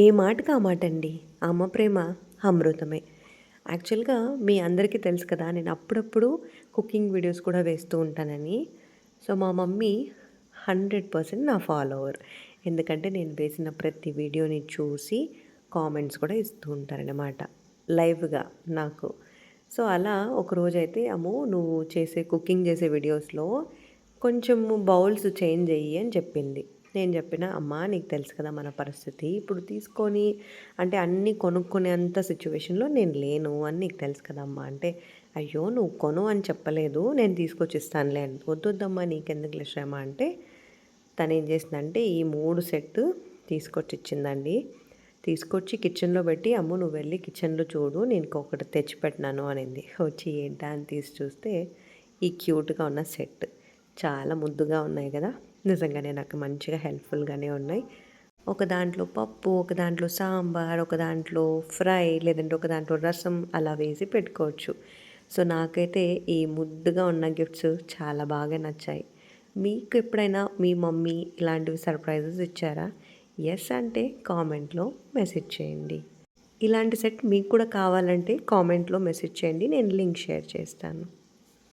ఏ మాటకు ఆ మాట అండి అమ్మ ప్రేమ అమృతమే. యాక్చువల్గా మీ అందరికీ తెలుసు కదా నేను అప్పుడప్పుడు కుకింగ్ వీడియోస్ కూడా వేస్తూ ఉంటానని. సో మా మమ్మీ హండ్రెడ్ పర్సెంట్ నా ఫాలోవర్. ఎందుకంటే నేను వేసిన ప్రతి వీడియోని చూసి కామెంట్స్ కూడా ఇస్తూ ఉంటారనమాట లైవ్గా నాకు. సో అలా ఒకరోజైతే అమ్మో నువ్వు చేసే కుకింగ్ చేసే వీడియోస్లో కొంచెం బౌల్స్ చేంజ్ అయ్యి అని చెప్పింది. నేను చెప్పిన అమ్మ నీకు తెలుసు కదా మన పరిస్థితి. ఇప్పుడు తీసుకొని అంటే అన్నీ కొనుక్కునేంత సిచ్యువేషన్లో నేను లేను అని నీకు తెలుసు కదా అమ్మ. అంటే అయ్యో నువ్వు కొను అని చెప్పలేదు. నేను తీసుకొచ్చి ఇస్తానులే. అని వద్దొద్దమ్మా నీకెందుకు శ్రమ? అంటే తను ఏం చేసిందంటే ఈ మూడు సెట్ తీసుకొచ్చి ఇచ్చిందండి. తీసుకొచ్చి కిచెన్లో పెట్టి అమ్మ నువ్వు వెళ్ళి కిచెన్లో చూడు నేను ఒకటి తెచ్చిపెట్టినాను అనింది. వచ్చి ఏంటా? అని తీసి చూస్తే ఈ క్యూట్గా ఉన్న సెట్. చాలా ముద్దుగా ఉన్నాయి కదా. నిజంగానే నాకు మంచిగా హెల్ప్ఫుల్గానే ఉన్నాయి. ఒక దాంట్లో పప్పు ఒక దాంట్లో సాంబార్ ఒక దాంట్లో ఫ్రై లేదంటే ఒక దాంట్లో రసం అలా వేసి పెట్టుకోవచ్చు. సో నాకైతే ఈ ముద్దుగా ఉన్న గిఫ్ట్స్ చాలా బాగా నచ్చాయి. మీకు ఎప్పుడైనా మీ మమ్మీ ఇలాంటివి సర్ప్రైజెస్ ఇచ్చారా? ఎస్ అంటే కామెంట్లో మెసేజ్ చేయండి. ఇలాంటి సెట్ మీకు కూడా కావాలంటే కామెంట్లో మెసేజ్ చేయండి. నేను లింక్ షేర్ చేస్తాను.